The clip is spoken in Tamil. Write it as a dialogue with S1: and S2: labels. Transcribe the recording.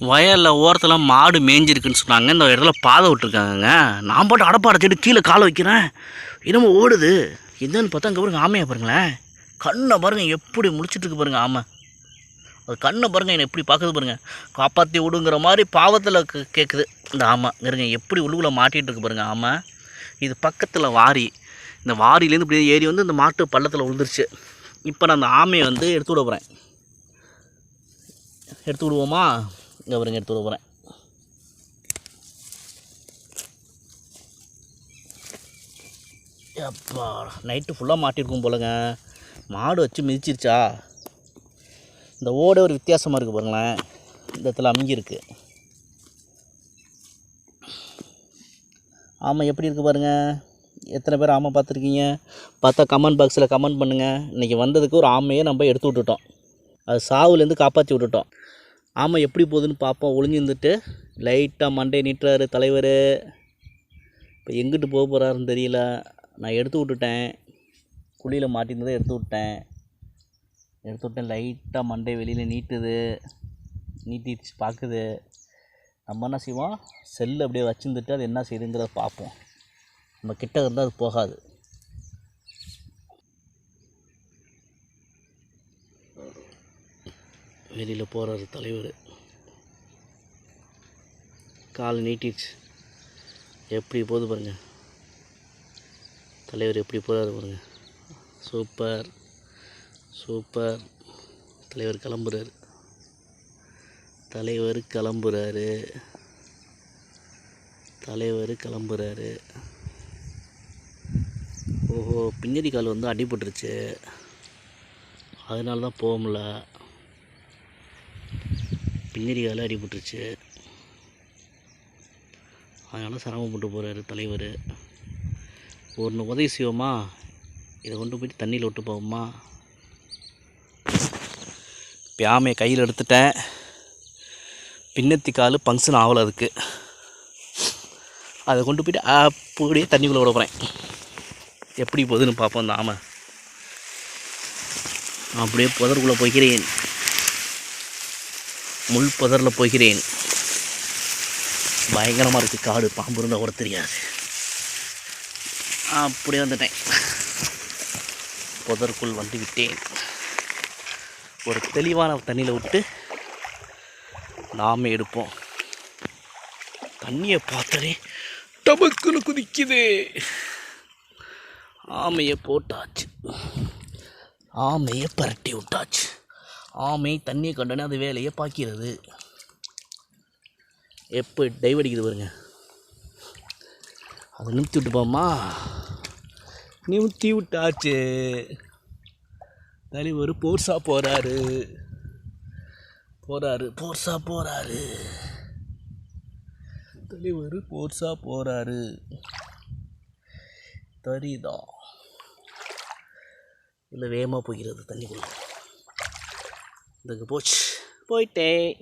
S1: வயலில் ஓரத்தில் மாடு மேய்ஞ்சிருக்குன்னு சொன்னாங்க. இந்த இடத்துல பாதை விட்டுருக்காங்க நான் போட்டு அடப்பா அடைச்சிட்டு கீழே காலை வைக்கிறேன். என்னமோ ஓடுது. என்னன்னு பார்த்தா அங்கே பாருங்க ஆமையை பாருங்களேன். கண்ணை பாருங்க எப்படி முடிச்சிட்ருக்கு பாருங்கள் பாருங்க ஆமை. அது கண்ணை பாருங்க என்னை எப்படி பார்க்குது பாருங்கள் காப்பாற்றி விடுங்கிற மாதிரி பாவத்தில் கேட்குது இந்த ஆமை இருங்க எப்படி உள்ளுக்குள்ளே மாட்டிகிட்டு இருக்கு பாருங்க ஆமை. இது பக்கத்தில் வாரி. இந்த வாரியிலேருந்து இப்படி ஏறி வந்து இந்த மாட்டு பள்ளத்தில் விழுந்துருச்சு. இப்போ நான் அந்த ஆமையை வந்து எடுத்து விட போகிறேன் எடுத்து விடுவோமா? இங்கே பாருங்க எடுத்து விட போகிறேன் அப்பா நைட்டு ஃபுல்லாக மாட்டிருக்கும் போலங்க. மாடு வச்சு மிதிச்சிருச்சா? இந்த ஓடை ஒரு வித்தியாசமாக இருக்குது பாருங்களேன். இந்த இடத்துல அமைஞ்சிருக்கு. ஆமாம் எப்படி இருக்குது பாருங்கள் எத்தனை பேர் ஆமை பார்த்துருக்கீங்க? பார்த்தா கமெண்ட் பாக்ஸில் கமெண்ட் பண்ணுங்கள் இன்றைக்கி வந்ததுக்கு ஒரு ஆமையை நம்ம எடுத்து விட்டுட்டோம். அது சாவுலேருந்து காப்பாற்றி விட்டுட்டோம். ஆமாம் எப்படி போகுதுன்னு பார்ப்போம் ஒளிஞ்சு இருந்துட்டு லைட்டாக மண்டே நீட்டுறாரு தலைவர். இப்போ எங்கிட்டு போக போகிறாருன்னு தெரியல. நான் எடுத்து விட்டுட்டேன். குழியில் மாட்டிருந்ததை எடுத்து விட்டேன் எடுத்து விட்டேன். லைட்டாக மண்டே வெளியில் நீட்டுது. நீட்டிடுச்சு பார்க்குது நம்ம என்ன செய்வோம்? செல்லு அப்படியே வச்சுருந்துட்டு அது என்ன செய்யுதுங்கிறத பார்ப்போம் நம்ம கிட்ட இருந்தால் அது போகாது. வெளியில் போகிறாரு தலைவர். கால் நீட்டிடுச்சு. எப்படி போகுது பாருங்கள் தலைவர் எப்படி போகிறாரு பாருங்கள் சூப்பர். சூப்பர். தலைவர் கிளம்புறாரு. தலைவர் கிளம்புறாரு. தலைவர் கிளம்புறாரு. ஓஹோ பின்னாடி கால் வந்து அடிபட்டுருச்சு. அதனால தான் போக முடியல. பின்னாடி கால் அடிபட்டுருச்சு. அதனால் சிரமப்பட்டு போகிறாரு தலைவர். ஒன்று உதவி செய்வோமா? இதை கொண்டு போயிட்டு தண்ணியில் விட்டு போவோமா? பியாமையை கையில் எடுத்துட்டேன். பின்னத்தி கால் ஃபங்க்ஷன் ஆகலை அதுக்கு. அதை கொண்டு போயிட்டு அப்படியே தண்ணிக்குள்ளே விட போகிறேன் எப்படி போகுதுன்னு பார்ப்போம் இந்த ஆமை அப்படியே புதருக்குள்ளே போய்க்கிறேன். முள் புதரில் போகிறேன். பயங்கரமாக இருக்குது காடு பாம்பு இருந்தால் கூட தெரியாது. அப்படியே வந்துட்டேன். புதற்குள் வந்து விட்டேன். ஒரு தெளிவான தண்ணியில் விட்டு நாமே எடுப்போம். தண்ணியை பார்த்தாலே டபக்குன்னு குதிக்குது. ஆமையை போட்டாச்சு. ஆமையை பரட்டி விட்டாச்சு. ஆமை தண்ணியை கண்டனே அது வேலையை பார்க்கிறது. எப்போ டைவ் அடிக்குது பாருங்க. அதை நிறுத்தி விட்டு போமா நிறுத்தி விட்டாச்சு. தலைவர் போர்ஸாக போகிறாரு போகிறாரு போர்ஸாக போகிறாரு தலைவர் போர்ஸாக போகிறாரு தரிதான் இல்லை வேகமாக போகிறது தண்ணிக்குள்ள. Dagapoch. Poite.